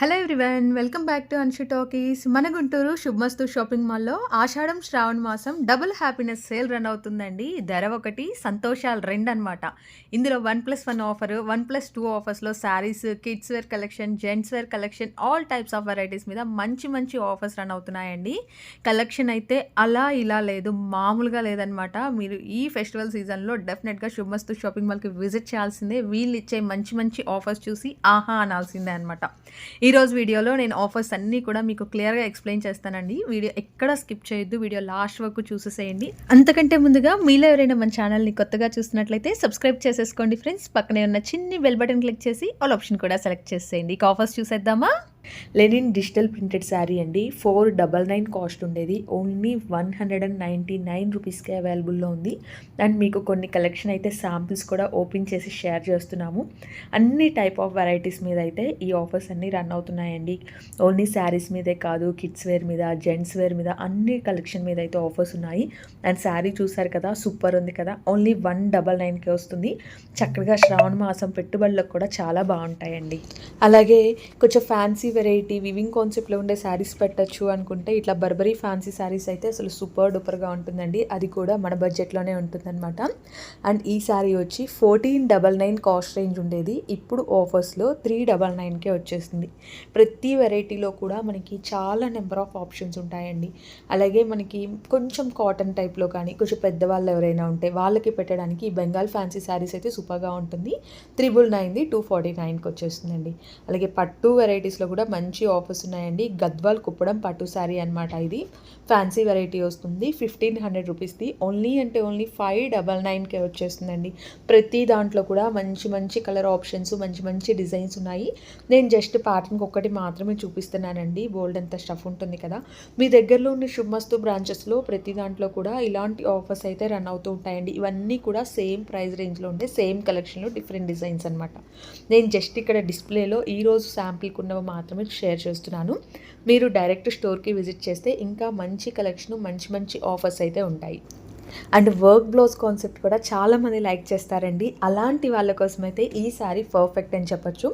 Hello everyone welcome back to Anshu talkies మన గుంటూరు శుభమస్తు shopping మాల్లో ఆషాఢం శ్రావణ మాసం డబుల్ హ్యాపీనెస్ సేల్ రన్ అవుతుందండి. ధర ఒకటి సంతోషాలు రెండు అనమాట ఇందులో one plus one offer one plus two ఆఫర్స్లో saris kids wear collection gents wear collection all types of varieties మీద మంచి మంచి ఆఫర్స్ రన్ అవుతున్నాయండి. కలెక్షన్ అయితే అలా ఇలా లేదు మామూలుగా లేదనమాట మీరు ఈ ఫెస్టివల్ సీజన్లో డెఫినెట్గా శుభమస్తు షాపింగ్ మాల్కి విజిట్ చేయాల్సిందే. వీళ్ళు ఇచ్చే మంచి మంచి ఆఫర్స్ చూసి ఆహా అనాల్సిందే అనమాట ఈరోజు వీడియోలో నేను ఆఫర్స్ అన్నీ కూడా మీకు క్లియర్గా ఎక్స్ప్లెయిన్ చేస్తానండి. వీడియో ఎక్కడ స్కిప్ చేయొద్దు వీడియో లాస్ట్ వరకు చూసేసేయండి. అంతకంటే ముందుగా మీలో ఎవరైనా మన ఛానల్ని కొత్తగా చూస్తున్నట్లయితే సబ్స్క్రైబ్ చేసేసుకోండి ఫ్రెండ్స్. పక్కనే ఉన్న చిన్ని బెల్ బటన్ క్లిక్ చేసి ఆల్ ఆప్షన్ కూడా సెలెక్ట్ చేసేయండి. ఇక ఆఫర్స్ చూసేద్దామా? లెనిన్ డిజిటల్ ప్రింటెడ్ శారీ అండి. ఫోర్ డబల్ నైన్ కాస్ట్ ఉండేది. Only one hundred and ninety nine రూపీస్కే అవైలబుల్లో ఉంది. అండ్ మీకు కొన్ని కలెక్షన్ అయితే శాంపిల్స్ కూడా ఓపెన్ చేసి షేర్ చేస్తున్నాము. అన్ని టైప్ ఆఫ్ వెరైటీస్ మీద అయితే ఈ ఆఫర్స్ అన్నీ రన్ అవుతున్నాయండి. ఓన్లీ శారీస్ మీదే కాదు కిడ్స్ వేర్ మీద జెంట్స్ వేర్ మీద అన్ని కలెక్షన్ మీద అయితే ఆఫర్స్ ఉన్నాయి. అండ్ శారీ చూసారు కదా సూపర్ ఉంది కదా. ఓన్లీ వన్ డబల్ నైన్కే వస్తుంది. చక్కగా శ్రావణ మాసం పెట్టుబడులకు కూడా చాలా బాగుంటాయండి. అలాగే కొంచెం ఫ్యాన్సీ వెరైటీ వివింగ్ కాన్సెప్ట్లో ఉండే శారీస్ పెట్టచ్చు అనుకుంటే ఇట్లా బర్బరీ ఫ్యాన్సీ శారీస్ అయితే అసలు సూపర్ డూపర్గా ఉంటుందండి. అది కూడా మన బడ్జెట్లోనే ఉంటుందన్నమాట. అండ్ ఈ శారీ వచ్చి fourteen double nine cost range ఉండేది. ఇప్పుడు ఆఫర్స్లో త్రీ డబల్ నైన్కే వచ్చేస్తుంది ప్రతి వెరైటీలో కూడా మనకి చాలా నెంబర్ ఆఫ్ ఆప్షన్స్ ఉంటాయండి. అలాగే మనకి కొంచెం కాటన్ టైప్లో కానీ కొంచెం పెద్దవాళ్ళు ఎవరైనా ఉంటే వాళ్ళకి పెట్టడానికి ఈ బెంగాల్ ఫ్యాన్సీ శారీస్ అయితే సూపర్గా ఉంటుంది. త్రిబుల్ నైన్ది టూ ఫార్టీ నైన్కి వచ్చేస్తుందండి. అలాగే పట్టు వెరైటీస్లో కూడా మంచి ఆఫర్స్ ఉన్నాయండి. గద్వాల్ కుప్పడం పట్టు శారీ అనమాట ఇది. ఫ్యాన్సీ వెరైటీ వస్తుంది. ఫిఫ్టీన్ హండ్రెడ్ రూపీస్ది ఓన్లీ అంటే ఓన్లీ ఫైవ్ డబల్ నైన్కే వచ్చేస్తుందండి. ప్రతి దాంట్లో కూడా మంచి మంచి కలర్ ఆప్షన్స్ మంచి మంచి డిజైన్స్ ఉన్నాయి. నేను జస్ట్ ప్యాటర్న్కి ఒక్కటి మాత్రమే చూపిస్తున్నానండి. బోల్డ్ అంత స్టఫ్ ఉంటుంది కదా. మీ దగ్గరలో ఉన్న శుభ్మస్తు బ్రాంచెస్లో ప్రతి దాంట్లో కూడా ఇలాంటి ఆఫర్స్ అయితే రన్ అవుతూ ఉంటాయండి. ఇవన్నీ కూడా సేమ్ ప్రైస్ రేంజ్లో ఉండే సేమ్ కలెక్షన్లో డిఫరెంట్ డిజైన్స్ అనమాట నేను జస్ట్ ఇక్కడ డిస్ప్లేలో ఈరోజు శాంపిల్కి ఉన్నవి మాత్రమే షేర్ చేస్తున్నాను. మీరు డైరెక్ట్ స్టోర్కి విజిట్ చేస్తే ఇంకా మంచి కలెక్షన్ మంచి మంచి ఆఫర్స్ అయితే ఉంటాయి. అండ్ వర్క్ బ్లౌజ్ కాన్సెప్ట్ కూడా చాలామంది లైక్ చేస్తారండి. అలాంటి వాళ్ళ కోసం అయితే ఈ శారీ పర్ఫెక్ట్ అని చెప్పొచ్చు.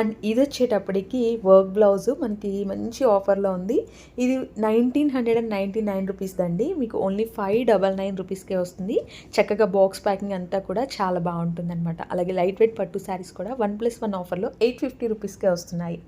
అండ్ ఇది వచ్చేటప్పటికి వర్క్ బ్లౌజ్ మనకి మంచి ఆఫర్లో ఉంది. ఇది nineteen hundred and ninety nine rupees అండి మీకు ఓన్లీ ఫైవ్ డబల్ నైన్ రూపీస్కే వస్తుంది. చక్కగా బాక్స్ ప్యాకింగ్ అంతా కూడా చాలా బాగుంటుంది అనమాట అలాగే లైట్ వెయిట్ పట్టు శారీస్ కూడా వన్ ప్లస్ వన్ ఆఫర్లో ఎయిట్ ఫిఫ్టీ రూపీస్కే వస్తున్నాయి.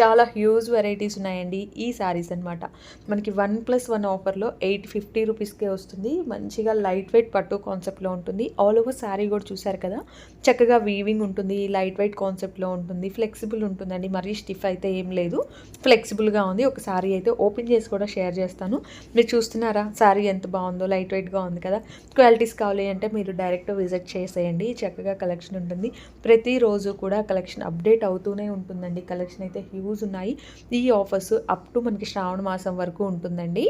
చాలా హ్యూజ్ వెరైటీస్ ఉన్నాయండి ఈ శారీస్ అనమాట మనకి వన్ ప్లస్ వన్ ఆఫర్లో ఎయిట్ ఫిఫ్టీ రూపీస్కే వస్తుంది. మంచి మంచిగా లైట్ వెయిట్ పట్టు కాన్సెప్ట్లో ఉంటుంది. ఆల్ ఓవర్ శారీ కూడా చూసారు కదా? చక్కగా వీవింగ్ ఉంటుంది లైట్ వెయిట్ కాన్సెప్ట్లో ఉంటుంది ఫ్లెక్సిబుల్ ఉంటుందండి. మరీ స్టిఫ్ అయితే ఏం లేదు. ఫ్లెక్సిబుల్గా ఉంది. ఒక శారీ అయితే ఓపెన్ చేసి కూడా షేర్ చేస్తాను. మీరు చూస్తున్నారా? శారీ ఎంత బాగుందో లైట్ వెయిట్గా ఉంది కదా? క్వాలిటీస్ కావాలి అంటే మీరు డైరెక్ట్ విజిట్ చేసేయండి. చక్కగా కలెక్షన్ ఉంటుంది. ప్రతిరోజు కూడా కలెక్షన్ అప్డేట్ అవుతూనే ఉంటుందండి. కలెక్షన్ అయితే హ్యూజ్ ఉన్నాయి. ఈ ఆఫర్స్ అప్ టు మనకి శ్రావణ మాసం వరకు ఉంటుందండి.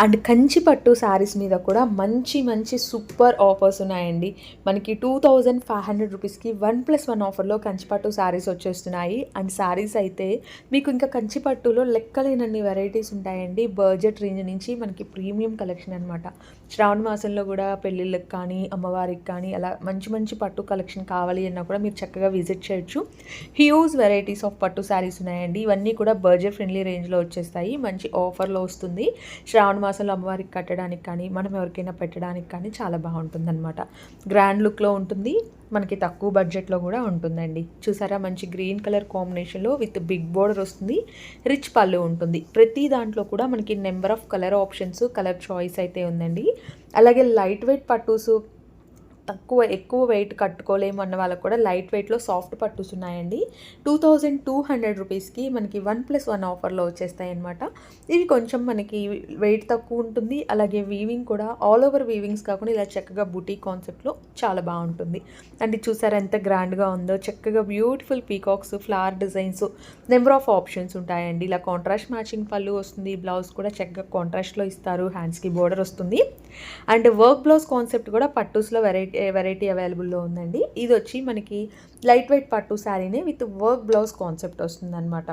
అండ్ కంచి పట్టు శారీస్ మీద కూడా మంచి మంచి మంచి సూపర్ ఆఫర్స్ ఉన్నాయండి. మనకి టూ థౌజండ్ ఫైవ్ హండ్రెడ్ రూపీస్కి వన్ ప్లస్ వన్ ఆఫర్లో కంచిపట్టు శారీస్ వచ్చేస్తున్నాయి. అండ్ శారీస్ అయితే మీకు ఇంకా కంచిపట్టులో లెక్కలేనన్ని వెరైటీస్ ఉంటాయండి. బడ్జెట్ రేంజ్ నుంచి మనకి ప్రీమియం కలెక్షన్ అనమాట శ్రావణ మాసంలో కూడా పెళ్ళిళ్ళకి కానీ అమ్మవారికి కానీ అలా మంచి మంచి పట్టు కలెక్షన్ కావాలి అన్నా కూడా మీరు చక్కగా విజిట్ చేయొచ్చు. హ్యూజ్ వెరైటీస్ ఆఫ్ పట్టు శారీస్ ఉన్నాయండి. ఇవన్నీ కూడా బడ్జెట్ ఫ్రెండ్లీ రేంజ్లో వచ్చేస్తాయి. మంచి ఆఫర్లో వస్తుంది. శ్రావణ మాసంలో అమ్మవారికి కట్టడానికి కానీ మనం ఎవరికైనా పెట్టడానికి కానీ చాలా బాగుంటుందన్నమాట. గ్రాండ్ లుక్లో ఉంటుంది మనకి తక్కువ బడ్జెట్లో కూడా ఉంటుందండి. చూసారా మంచి గ్రీన్ కలర్ కాంబినేషన్లో విత్ బిగ్ బోర్డర్ వస్తుంది రిచ్ పళ్ళు ఉంటుంది. ప్రతి దాంట్లో కూడా మనకి number of colour options colour choice అయితే ఉందండి. అలాగే లైట్ వెయిట్ పట్టూసు తక్కువ ఎక్కువ వెయిట్ కట్టుకోలేము అన్న వాళ్ళకు కూడా లైట్ వెయిట్లో సాఫ్ట్ పట్టుస్ ఉన్నాయండి టూ థౌజండ్ టూ హండ్రెడ్ రూపీస్కి మనకి వన్ ప్లస్ వన్ ఆఫర్లో వచ్చేస్తాయి అనమాట ఇవి కొంచెం మనకి వెయిట్ తక్కువ ఉంటుంది. అలాగే వీవింగ్ కూడా ఆల్ ఓవర్ వీవింగ్స్ కాకుండా ఇలా చక్కగా బుటీ కాన్సెప్ట్లో చాలా బాగుంటుంది. అండ్ చూసారా ఎంత గ్రాండ్గా ఉందో? చక్కగా beautiful peacocks flower designs number of options ఉంటాయండి. ఇలా కాంట్రాస్ట్ మ్యాచింగ్ పళ్ళు వస్తుంది. బ్లౌజ్ కూడా చక్కగా కాంట్రాస్ట్లో ఇస్తారు. హ్యాండ్స్కి బోర్డర్ వస్తుంది. అండ్ వర్క్ బ్లౌజ్ కాన్సెప్ట్ కూడా పట్టూస్లో వెరైటీ వెరైటీ అవైలబుల్లో ఉందండి. ఇది వచ్చి మనకి లైట్ వెయిట్ పట్టు శారీనే విత్ వర్క్ బ్లౌజ్ కాన్సెప్ట్ వస్తుందన్నమాట.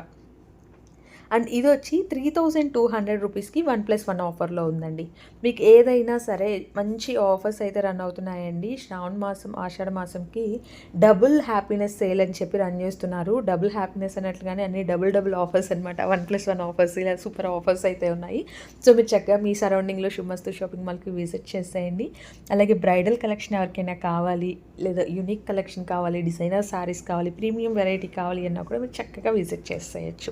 అండ్ ఇది వచ్చి త్రీ థౌజండ్ టూ హండ్రెడ్ రూపీస్కి వన్ ప్లస్ వన్ ఆఫర్లో ఉందండి. మీకు ఏదైనా సరే మంచి ఆఫర్స్ అయితే రన్ అవుతున్నాయండి. శ్రావణ మాసం ఆషాఢ మాసంకి డబుల్ హ్యాపీనెస్ సేల్ అని చెప్పి రన్ చేస్తున్నారు. డబుల్ హ్యాపీనెస్ అన్నట్లుగానే అన్ని డబుల్ డబుల్ ఆఫర్స్ అనమాట వన్ ప్లస్ వన్ ఆఫర్స్ ఇలా సూపర్ ఆఫర్స్ అయితే ఉన్నాయి. సో మీరు చక్కగా మీ సరౌండింగ్లో శుభస్తు షాపింగ్ మాల్కి విజిట్ చేసేయండి. అలాగే బ్రైడల్ కలెక్షన్ ఎవరికైనా కావాలి లేదా యూనిక్ కలెక్షన్ కావాలి డిజైనర్ శారీస్ కావాలి ప్రీమియం వెరైటీ కావాలి అన్నా కూడా మీరు చక్కగా విజిట్ చేసేయచ్చు.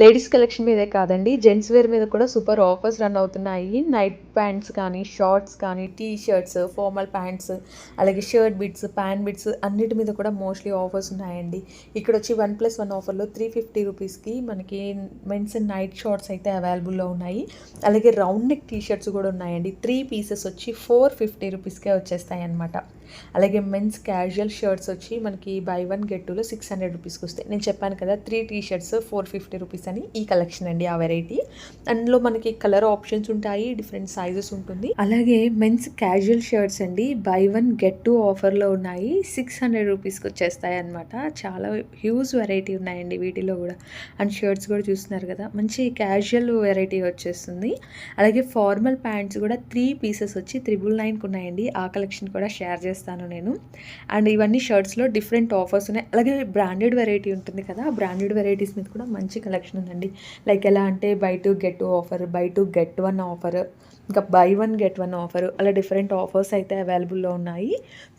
లేడీస్ కలెక్షన్ మీదే కాదండి. జెంట్స్ వేర్ మీద కూడా సూపర్ ఆఫర్స్ రన్ అవుతున్నాయి. నైట్ ప్యాంట్స్ కానీ షార్ట్స్ కానీ టీ షర్ట్స్ ఫార్మల్ ప్యాంట్స్ అలాగే షర్ట్ బిట్స్ ప్యాంట్ బిట్స్ అన్నిటి మీద కూడా మోస్ట్లీ ఆఫర్స్ ఉన్నాయండి. ఇక్కడ వచ్చి వన్ ప్లస్ వన్ ఆఫర్లో త్రీ ఫిఫ్టీ రూపీస్కి మనకి మెన్స్ అండ్ నైట్ షార్ట్స్ అయితే అవైలబుల్లో ఉన్నాయి. అలాగే రౌండ్ నెక్ టీ షర్ట్స్ కూడా ఉన్నాయండి. త్రీ పీసెస్ వచ్చి ఫోర్ ఫిఫ్టీ రూపీస్కే వచ్చేస్తాయి అనమాట అలాగే మెన్స్ క్యాజువల్ షర్ట్స్ వచ్చి మనకి బై వన్ గెట్ టూలో సిక్స్ హండ్రెడ్ రూపీస్కి వస్తాయి. నేను చెప్పాను కదా three T shirts four fifty rupees అని ఈ కలెక్షన్ అండి ఆ వెరైటీ అందులో మనకి కలర్ ఆప్షన్స్ ఉంటాయి డిఫరెంట్ సైజెస్ ఉంటుంది. అలాగే మెన్స్ క్యాజువల్ షర్ట్స్ అండి బై వన్ గెట్ టూ ఆఫర్లో ఉన్నాయి. సిక్స్ హండ్రెడ్ రూపీస్కి వచ్చేస్తాయి అనమాట చాలా హ్యూజ్ వెరైటీ ఉన్నాయండి వీటిలో కూడా. అండ్ షర్ట్స్ కూడా చూస్తున్నారు కదా మంచి క్యాజువల్ వెరైటీ వచ్చేస్తుంది. అలాగే ఫార్మల్ ప్యాంట్స్ కూడా త్రీ పీసెస్ వచ్చి త్రిబుల్ నైన్కి ఉన్నాయండి. ఆ కలెక్షన్ కూడా షేర్ చేస్తాను. నేను. అండ్ ఇవన్నీ షర్ట్స్లో డిఫరెంట్ ఆఫర్స్ ఉన్నాయి. అలాగే బ్రాండెడ్ వెరైటీ ఉంటుంది కదా ఆ బ్రాండెడ్ వెరైటీస్ మీద కూడా మంచి కలెక్షన్ ఉందండి. లైక్ ఎలా అంటే buy two get offer buy two get one offer ఇంకా buy one get one offer అలా డిఫరెంట్ ఆఫర్స్ అయితే అవైలబుల్లో ఉన్నాయి.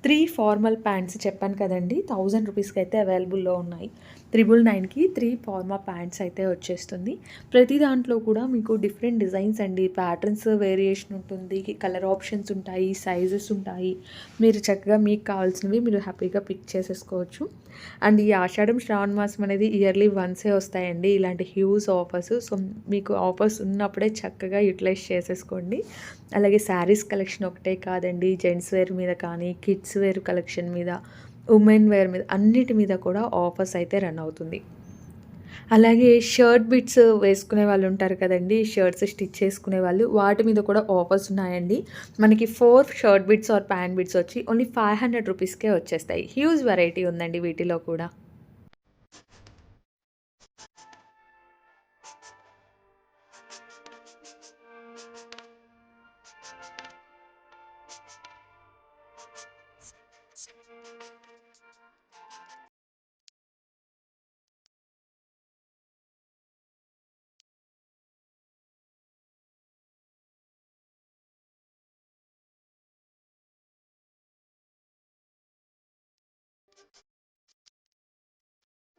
త్రీ ఫార్మల్ ప్యాంట్స్ చెప్పాను కదండి థౌజండ్ రూపీస్కి అయితే అవైలబుల్లో ఉన్నాయి. త్రిబుల్ నైన్కి త్రీ ఫార్మల్ ప్యాంట్స్ అయితే వచ్చేస్తుంది. ప్రతి దాంట్లో కూడా మీకు డిఫరెంట్ డిజైన్స్ అండి. ప్యాటర్న్స్ వేరియేషన్ ఉంటుంది కలర్ ఆప్షన్స్ ఉంటాయి సైజెస్ ఉంటాయి. మీరు చక్కగా మీకు కావాల్సినవి మీరు హ్యాపీగా పిక్ చేసేసుకోవచ్చు. అండ్ ఈ ఆషాఢం శ్రావణ మాసం అనేది ఇయర్లీ వన్సే వస్తాయండి. ఇలాంటి హ్యూజ్ ఆఫర్స్ సో మీకు ఆఫర్స్ ఉన్నప్పుడే చక్కగా యూటిలైజ్ చేసేసుకోండి. అలాగే శారీస్ కలెక్షన్ ఒకటే కాదండి జెంట్స్ వేర్ మీద కానీ కిడ్స్ వేర్ కలెక్షన్ మీద ఉమెన్ వేర్ మీద అన్నిటి మీద కూడా ఆఫర్స్ అయితే రన్ అవుతుంది. అలాగే షర్ట్ బిట్స్ వేసుకునే వాళ్ళు ఉంటారు కదండి షర్ట్స్ స్టిచ్ చేసుకునే వాళ్ళు వాటి మీద కూడా ఆఫర్స్ ఉన్నాయండి. మనకి four shirt bits or pant bits వచ్చి ఓన్లీ ఫైవ్ హండ్రెడ్ రూపీస్కే వచ్చేస్తాయి. హ్యూజ్ వెరైటీ ఉందండి వీటిలో కూడా.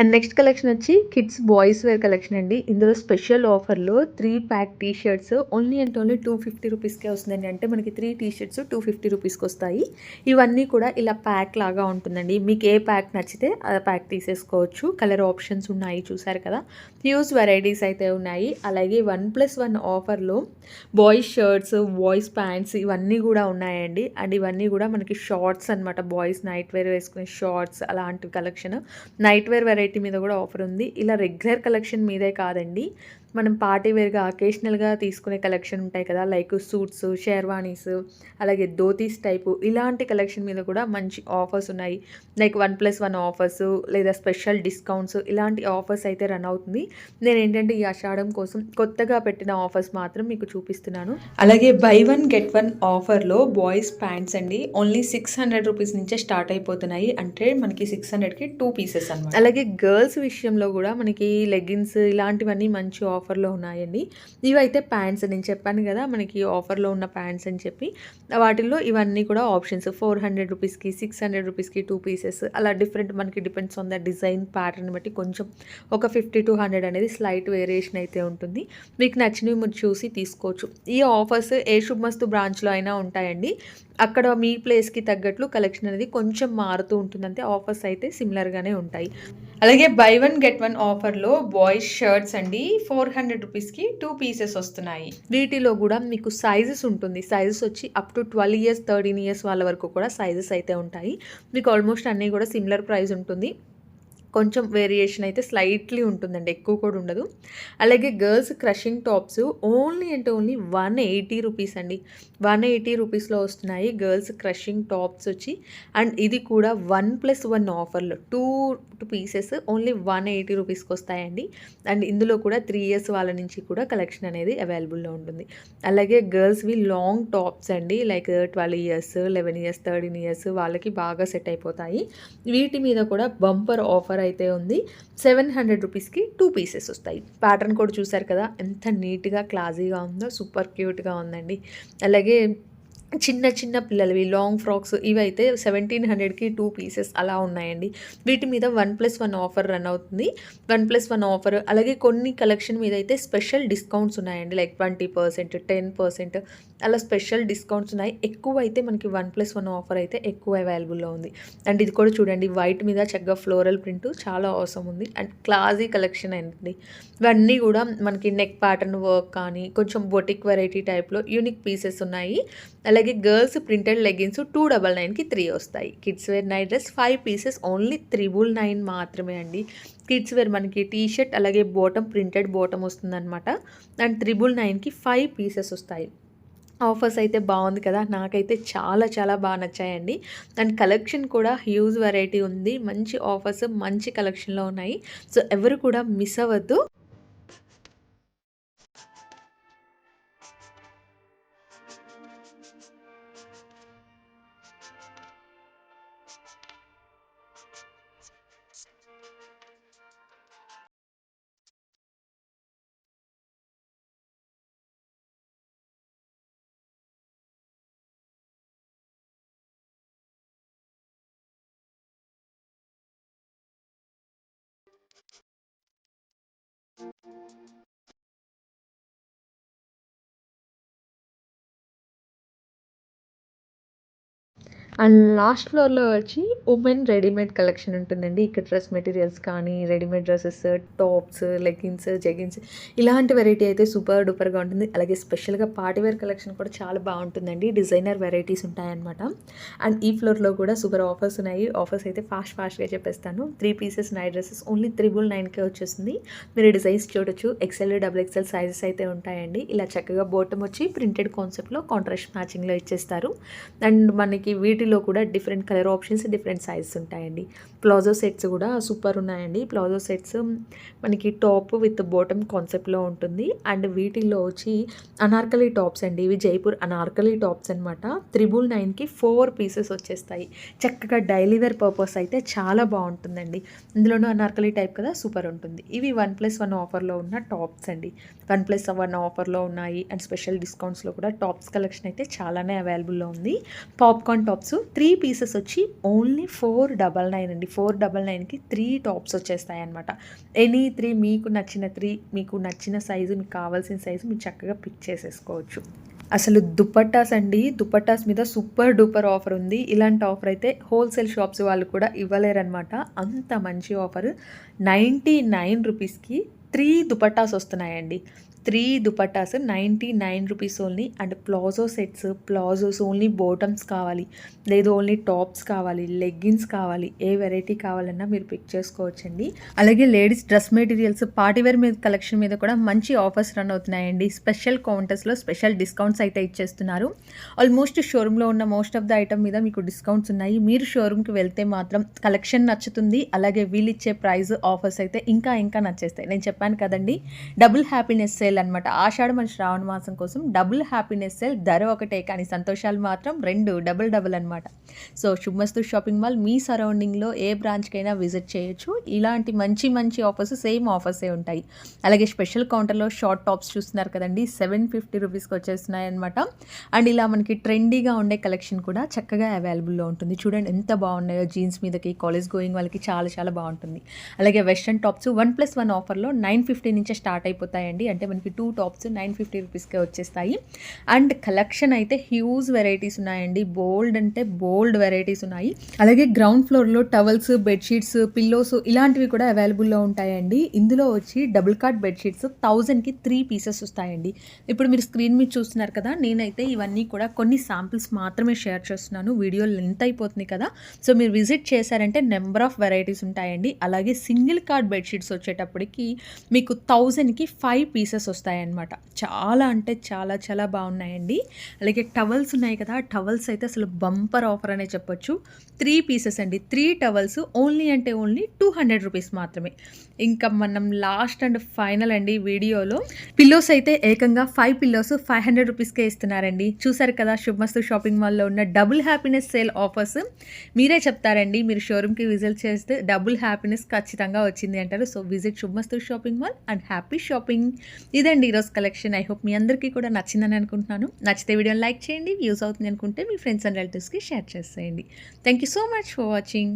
అండ్ నెక్స్ట్ కలెక్షన్ వచ్చి కిడ్స్ బాయ్స్ వేర్ కలెక్షన్ అండి. ఇందులో స్పెషల్ ఆఫర్లో three pack T shirts only అంటే ఓన్లీ టూ ఫిఫ్టీ రూపీస్కే వస్తుందండి. అంటే మనకి three T shirts two fifty రూపీస్కి వస్తాయి. ఇవన్నీ కూడా ఇలా ప్యాక్ లాగా ఉంటుందండి. మీకు ఏ ప్యాక్ నచ్చితే ఆ ప్యాక్ తీసేసుకోవచ్చు. కలర్ ఆప్షన్స్ ఉన్నాయి చూసారు కదా. హ్యూజ్ వెరైటీస్ అయితే ఉన్నాయి. అలాగే వన్ ప్లస్ వన్ ఆఫర్లో బాయ్స్ షర్ట్స్ బాయ్స్ ప్యాంట్స్ ఇవన్నీ కూడా ఉన్నాయండి. అండ్ ఇవన్నీ కూడా మనకి షార్ట్స్ అనమాట బాయ్స్ నైట్ వేర్ వేసుకునే షార్ట్స్ అలాంటి కలెక్షన్. నైట్ వేర్ వెరైటీ మీద కూడా ఆఫర్ ఉంది. ఇలా రెగ్యులర్ కలెక్షన్ మీదే కాదండి. మనం పార్టీ వేర్‌గా అకేషనల్‌గా తీసుకునే కలెక్షన్ ఉంటాయి కదా! లైక్ సూట్స్, షేర్వానీస్ అలాగే ధోతీస్ టైపు ఇలాంటి కలెక్షన్ మీద కూడా మంచి ఆఫర్స్ ఉన్నాయి. లైక్ 1+1 ఆఫర్స్ లేదా స్పెషల్ డిస్కౌంట్స్ ఇలాంటి ఆఫర్స్ అయితే రన్ అవుతుంది. నేనేంటంటే ఈ ఆషాఢం కోసం కొత్తగా పెట్టిన ఆఫర్స్ మాత్రం మీకు చూపిస్తున్నాను. అలాగే బై వన్ గెట్ వన్ ఆఫర్‌లో బాయ్స్ ప్యాంట్స్ అండి. ఓన్లీ 600 రూపీస్ నుంచే స్టార్ట్ అయిపోతున్నాయి. అంటే మనకి 600కి 2 పీసెస్ అనమాట. అలాగే గర్ల్స్ విషయంలో కూడా మనకి లెగ్గిన్స్ ఇలాంటివన్నీ మంచి ఆఫర్‌లో ఉన్నాయండి. ఇవైతే ప్యాంట్స్ నేను చెప్పాను కదా! మనకి ఆఫర్‌లో ఉన్న ప్యాంట్స్ అని చెప్పి. వాటిల్లో ఇవన్నీ కూడా ఆప్షన్స్ 400 రూపీస్‌కి, 600 రూపీస్‌కి టూ పీసెస్ అలా డిఫరెంట్ మనకి depends on the design pattern బట్టి కొంచెం ఒక 50-100 అనేది స్లైట్ వేరియేషన్ అయితే ఉంటుంది. మీకు నచ్చినవి మీరు చూసి తీసుకోవచ్చు. ఈ ఆఫర్స్ ఏ శుభమస్తు బ్రాంచ్‌లో అయినా ఉంటాయండి. అక్కడ మీ ప్లేస్‌కి తగ్గట్లు కలెక్షన్ అనేది కొంచెం మారుతూ ఉంటుంది. అంతే ఆఫర్స్ అయితే సిమిలర్‌గానే ఉంటాయి. అలాగే బై వన్ గెట్ వన్ ఆఫర్‌లో బాయ్స్ షర్ట్స్ అండి 400 రూపీస్‌కి టూ పీసెస్ వస్తున్నాయి. వీటిలో కూడా మీకు సైజెస్ ఉంటుంది. సైజెస్ వచ్చి అప్ టు 12 ఇయర్స్, 13 ఇయర్స్ వాళ్ళ వరకు కూడా సైజెస్ అయితే ఉంటాయి. మీకు ఆల్మోస్ట్ అన్నీ కూడా సిమిలర్ ప్రైస్ ఉంటుంది. కొంచెం వేరియేషన్ అయితే స్లైట్‌లీ ఉంటుందండి. ఎక్కువ కూడా ఉండదు. అలాగే గర్ల్స్ క్రషింగ్ టాప్స్ ఓన్లీ అంటే ఓన్లీ 180 రూపీస్ అండి. 180 రూపీస్‌లో వస్తున్నాయి. గర్ల్స్ క్రషింగ్ టాప్స్ వచ్చి అండ్ ఇది కూడా 1+1 ఆఫర్‌లో టూ పీసెస్ ఓన్లీ 180 రూపీస్‌కి వస్తాయండి. అండ్ ఇందులో కూడా త్రీ ఇయర్స్ వాళ్ళ నుంచి కూడా కలెక్షన్ అనేది అవైలబుల్‌లో ఉంటుంది. అలాగే గర్ల్స్‌వి లాంగ్ టాప్స్ అండి. లైక్ 12 ఇయర్స్, 11 ఇయర్స్, 13 ఇయర్స్ వాళ్ళకి బాగా సెట్ అయిపోతాయి. వీటి మీద కూడా బంపర్ ఆఫర్ అయితే ఉంది. 700 రూపీస్‌కి టూ పీసెస్ వస్తాయి. ప్యాటర్న్ కూడా చూసారు కదా! ఎంత నీట్‌గా క్లాజీగా ఉందో సూపర్ క్యూట్‌గా ఉందండి. అలాగే చిన్న చిన్న పిల్లలవి లాంగ్ ఫ్రాక్స్ ఇవైతే 1700కి 2 పీసెస్ అలా ఉన్నాయండి. వీటి మీద 1+1 ఆఫర్ రన్ అవుతుంది. 1+1 ఆఫర్ అలాగే కొన్ని కలెక్షన్ మీద అయితే స్పెషల్ డిస్కౌంట్స్ ఉన్నాయండి. లైక్ 20%, 10% అలా స్పెషల్ డిస్కౌంట్స్ ఉన్నాయి. ఎక్కువ అయితే మనకి 1+1 ఆఫర్ అయితే ఎక్కువ అవైలబుల్‌లో ఉంది. అండ్ ఇది కూడా చూడండి వైట్ మీద చక్కగా ఫ్లోరల్ ప్రింట్ చాలా అవసరం ఉంది. అండ్ క్లాజీ కలెక్షన్ అయింది ఇవన్నీ కూడా మనకి నెక్ ప్యాటర్న్ వర్క్ కానీ కొంచెం బొటిక్ వెరైటీ టైప్‌లో యూనిక్ పీసెస్ ఉన్నాయి. అలాగే girls printed leggings two double నైన్కి త్రీ వస్తాయి. Kids wear night dress five pieces only 399 మాత్రమే అండి. కిడ్స్ వేర్ మనకి టీ షర్ట్ అలాగే బాటమ్ ప్రింటెడ్ బాటమ్ వస్తుందనమాట. అండ్ 399కి 5 పీసెస్ వస్తాయి. ఆఫర్స్ అయితే బాగుంది కదా! నాకైతే చాలా చాలా బాగా నచ్చాయండి. అండ్ కలెక్షన్ కూడా హ్యూజ్ వెరైటీ ఉంది. మంచి ఆఫర్స్ మంచి కలెక్షన్‌లో ఉన్నాయి. సో ఎవరు కూడా మిస్ అవ్వద్దు. అండ్ లాస్ట్ ఫ్లోర్‌లో వచ్చి ఉమెన్ రెడీమేడ్ కలెక్షన్ ఉంటుందండి. ఇక్కడ డ్రెస్ మెటీరియల్స్ కానీ, readymade dresses tops, leggings, jeggings ఇలాంటి వెరైటీ అయితే సూపర్ డూపర్‌గా ఉంటుంది. అలాగే స్పెషల్‌గా పార్టీ వేర్ కలెక్షన్ కూడా చాలా బాగుంటుందండి. డిజైనర్ వెరైటీస్ ఉంటాయన్నమాట. అండ్ ఈ ఫ్లోర్‌లో కూడా సూపర్ ఆఫర్స్ ఉన్నాయి. ఆఫర్స్ అయితే ఫాస్ట్ ఫాస్ట్‌గా చెప్పేస్తాను. Three pieces night dresses only 999కే వచ్చేస్తుంది. మీరు డిజైన్స్ చూడొచ్చు. ఎక్సెల్, డబుల్ ఎక్సెల్ సైజెస్ అయితే ఉంటాయండి. ఇలా చక్కగా బోటం వచ్చి ప్రింటెడ్ కాన్సెప్ట్‌లో కాంట్రాస్ట్ మ్యాచింగ్‌లో ఇచ్చేస్తారు. అండ్ మనకి వీటి వీటిలో కూడా different colour options, different sizes ఉంటాయండి. ప్లాజో సెట్స్ కూడా సూపర్ ఉన్నాయండి. ప్లాజో సెట్స్ మనకి టాప్ విత్ బాటమ్ కాన్సెప్ట్‌లో ఉంటుంది. అండ్ వీటిల్లో వచ్చి అనార్కలి టాప్స్ అండి. ఇవి జైపూర్ అనార్కలి టాప్స్ అనమాట. 999కి 4 పీసెస్ వచ్చేస్తాయి. చక్కగా డైలీ వేర్ పర్పస్ అయితే చాలా బాగుంటుందండి. ఇందులోనూ అనార్కలి టైప్ కదా! సూపర్ ఉంటుంది. ఇవి 1+1 ఆఫర్‌లో ఉన్న టాప్స్ అండి. 1+1 ఆఫర్‌లో ఉన్నాయి. అండ్ స్పెషల్ డిస్కౌంట్స్‌లో కూడా టాప్స్ కలెక్షన్ అయితే చాలానే అవైలబుల్‌లో ఉంది. పాప్‌కార్న్ టాప్స్ త్రీ పీసెస్ వచ్చి ఓన్లీ 499 అండి. 499కి 3 టాప్స్ వచ్చేస్తాయి అనమాట ఎనీ త్రీ మీకు నచ్చిన త్రీ మీకు నచ్చిన సైజు మీకు కావాల్సిన సైజు మీరు చక్కగా పిక్ చేసేసుకోవచ్చు. అసలు దుపట్టాస్ అండి. దుపట్టాస్ మీద సూపర్ డూపర్ ఆఫర్ ఉంది. ఇలాంటి ఆఫర్ అయితే హోల్‌సేల్ షాప్స్ వాళ్ళు కూడా ఇవ్వలేరనమాట. అంత మంచి ఆఫర్ 99 రూపీస్‌కి త్రీ దుపట్టాస్ వస్తున్నాయండి. Three dupattas ninety nine rupees only and palazzo sets palazzos only bottoms కావాలి. లేదు ఓన్లీ టాప్స్ కావాలి లెగ్గిన్స్ కావాలి ఏ వెరైటీ కావాలన్నా మీరు పిక్ చేసుకోవచ్చండి. అలాగే ladies dress materials party wear మీద కలెక్షన్ మీద కూడా మంచి ఆఫర్స్ రన్ అవుతున్నాయండి. స్పెషల్ కౌంటర్స్లో స్పెషల్ డిస్కౌంట్స్ అయితే ఇచ్చేస్తున్నారు. ఆల్మోస్ట్ షోరూంలో ఉన్న మోస్ట్ ఆఫ్ ద ఐటమ్ మీద మీకు డిస్కౌంట్స్ ఉన్నాయి. మీరు షోరూమ్కి వెళ్తే మాత్రం కలెక్షన్ నచ్చుతుంది. అలాగే వీళ్ళు ఇచ్చే ప్రైస్ ఆఫర్స్ అయితే ఇంకా ఇంకా నచ్చేస్తాయి. నేను చెప్పాను కదండి డబుల్ హ్యాపీనెస్ సేల్ అనమాట ఆషాఢ మన శ్రావణ మాసం కోసం డబుల్ హ్యాపీనెస్ సేల్ ధర ఒకటే కానీ సంతోషాలు మాత్రం రెండు డబుల్ డబుల్ అనమాట సో శుభమస్తు షాపింగ్ మాల్ మీ సరౌండింగ్లో ఏ బ్రాంచ్కైనా విజిట్ చేయొచ్చు. ఇలాంటి మంచి మంచి ఆఫర్స్ సేమ్ ఆఫర్సే ఉంటాయి. అలాగే స్పెషల్ కౌంటర్లో షార్ట్ టాప్స్ చూస్తున్నారు కదండి సెవెన్ ఫిఫ్టీ రూపీస్కి వచ్చేస్తున్నాయి అనమాట అండ్ ఇలా మనకి ట్రెండీగా ఉండే కలెక్షన్ కూడా చక్కగా అవైలబుల్లో ఉంటుంది. చూడండి ఎంత బాగున్నాయో జీన్స్ మీదకి కాలేజ్ గోయింగ్ వాళ్ళకి చాలా చాలా బాగుంటుంది. అలాగే western tops one plus one ఆఫర్లో నైన్ ఫిఫ్టీ నుంచే స్టార్ట్ అయిపోతాయండి. అంటే మనకి టూ టాప్స్ నైన్ ఫిఫ్టీ రూపీస్కే వచ్చేస్తాయి. అండ్ కలెక్షన్ అయితే హ్యూజ్ వెరైటీస్ ఉన్నాయండి. బోల్డ్ అంటే బోల్డ్ వెరైటీస్ ఉన్నాయి. అలాగే గ్రౌండ్ ఫ్లోర్లో టవల్స్ బెడ్షీట్స్ పిల్లోస్ ఇలాంటివి కూడా అవైలబుల్లో ఉంటాయండి. ఇందులో వచ్చి డబుల్ కార్డ్ బెడ్షీట్స్ థౌజండ్కి త్రీ పీసెస్ వస్తాయండి. ఇప్పుడు మీరు స్క్రీన్ మీద చూస్తున్నారు కదా నేనైతే ఇవన్నీ కూడా కొన్ని శాంపిల్స్ మాత్రమే షేర్ చేస్తున్నాను. వీడియో లెంత్ అయిపోతుంది కదా. సో మీరు విజిట్ చేశారంటే నెంబర్ ఆఫ్ వెరైటీస్ ఉంటాయండి. అలాగే సింగిల్ కార్డ్ బెడ్షీట్స్ వచ్చేటప్పటికి మీకు థౌజండ్కి ఫైవ్ పీసెస్ వస్తాయన్నమాట. చాలా అంటే చాలా చాలా బాగున్నాయండి. అలాగే టవల్స్ ఉన్నాయి కదా టవల్స్ అయితే అసలు బంపర్ ఆఫర్ అనే చెప్పొచ్చు. త్రీ పీసెస్ అండి. త్రీ టవల్స్ ఓన్లీ అంటే ఓన్లీ టూ హండ్రెడ్ రూపీస్ మాత్రమే. ఇంకా మనం లాస్ట్ అండ్ ఫైనల్ అండి వీడియోలో. పిల్లోస్ అయితే ఏకంగా ఫైవ్ పిల్లోస్ ఫైవ్ హండ్రెడ్ రూపీస్కే ఇస్తున్నారండి. చూసారు కదా శుభమస్తు షాపింగ్ మాల్లో ఉన్న డబుల్ హ్యాపీనెస్ సేల్ ఆఫర్స్. మీరే చెప్తారండి మీరు షోరూమ్కి విజిట్ చేస్తే డబుల్ హ్యాపీనెస్ ఖచ్చితంగా వచ్చింది అంటారు. So visit Subhamastu shopping mall and happy shopping. ఇదండి ఈరోజు కలెక్షన్. ఐ హోప్ మీ అందరికీ కూడా నచ్చిందని అనుకుంటున్నాను. నచ్చితే వీడియోని లైక్ చేయండి వ్యూస్ అవుతుంది అనుకుంటే మీ ఫ్రెండ్స్ అండ్ రిలేటివ్స్కి షేర్ చేసేయండి. Thank you so much for watching.